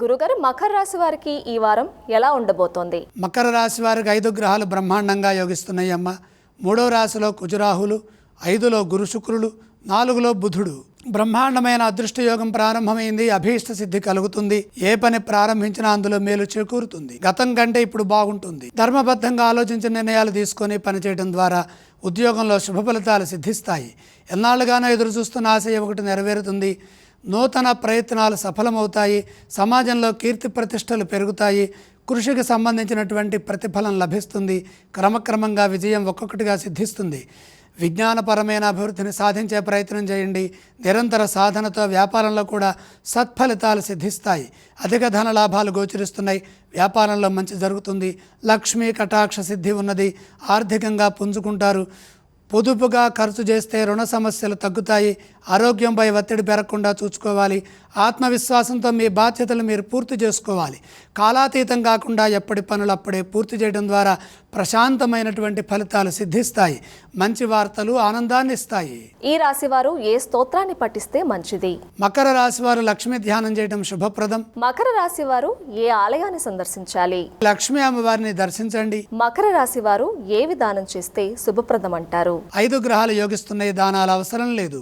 గురుగారు మకర రాశి వారికి ఈ వారం ఎలా ఉండబోతోంది? మకర రాశి వారికి ఐదు గ్రహాలు బ్రహ్మాండంగా యోగిస్తున్నాయి అమ్మ. మూడో రాశిలో కుజరాహులు ఐదులో గురు శుక్రులు నాలుగులో బుధుడు. బ్రహ్మాండమైన అదృష్ట యోగం ప్రారంభమైంది అభీష్ట సిద్ధి కలుగుతుంది. ఏ పని ప్రారంభించినా అందులో మేలు చేకూరుతుంది. గతం కంటే ఇప్పుడు బాగుంటుంది. ధర్మబద్ధంగా ఆలోచించిన నిర్ణయాలు తీసుకొని పనిచేయడం ద్వారా ఉద్యోగంలో శుభ ఫలితాలు సిద్ధిస్తాయి. ఎన్నాళ్ళుగానో ఎదురు చూస్తున్న ఆశయ ఒకటి నెరవేరుతుంది. నూతన ప్రయత్నాలు సఫలమవుతాయి సమాజంలో కీర్తి ప్రతిష్టలు పెరుగుతాయి కృషికి సంబంధించినటువంటి ప్రతిఫలం లభిస్తుంది క్రమక్రమంగా విజయం ఒక్కొక్కటిగా సిద్ధిస్తుంది. విజ్ఞానపరమైన అభివృద్ధిని సాధించే ప్రయత్నం చేయండి నిరంతర సాధనతో వ్యాపారంలో కూడా సత్ఫలితాలు సిద్ధిస్తాయి. అధిక ధన లాభాలు గోచరిస్తున్నాయి వ్యాపారంలో మంచి జరుగుతుంది లక్ష్మీ కటాక్ష సిద్ధి ఉన్నది ఆర్థికంగా పుంజుకుంటారు పొదుపుగా ఖర్చు చేస్తే రుణ సమస్యలు తగ్గుతాయి. ఆరోగ్యంపై ఒత్తిడి పెరగకుండా చూసుకోవాలి. ఆత్మవిశ్వాసంతో మీ బాధ్యతలు మీరు పూర్తి చేసుకోవాలి. కాలాతీతం కాకుండా ఎప్పటి పనులు అప్పుడే పూర్తి చేయడం ద్వారా ప్రశాంతమైనటువంటి ఫలితాలు సిద్ధిస్తాయి. మంచి వార్తలు ఆనందాన్ని ఇస్తాయి. ఈ రాశి వారు ఏ స్తోత్రాన్ని పఠిస్తే మంచిది? మకర రాశి వారు లక్ష్మీ ధ్యానం చేయడం శుభప్రదం. మకర రాశి వారు ఏ ఆలయాన్ని సందర్శించాలి? లక్ష్మీ అమ్మవారిని దర్శించండి. మకర రాశి వారు ఏ విధానం చేస్తే శుభప్రదం అంటారు? ఐదు గ్రహాలు యోగిస్తున్నాయి దానాల అవసరం లేదు.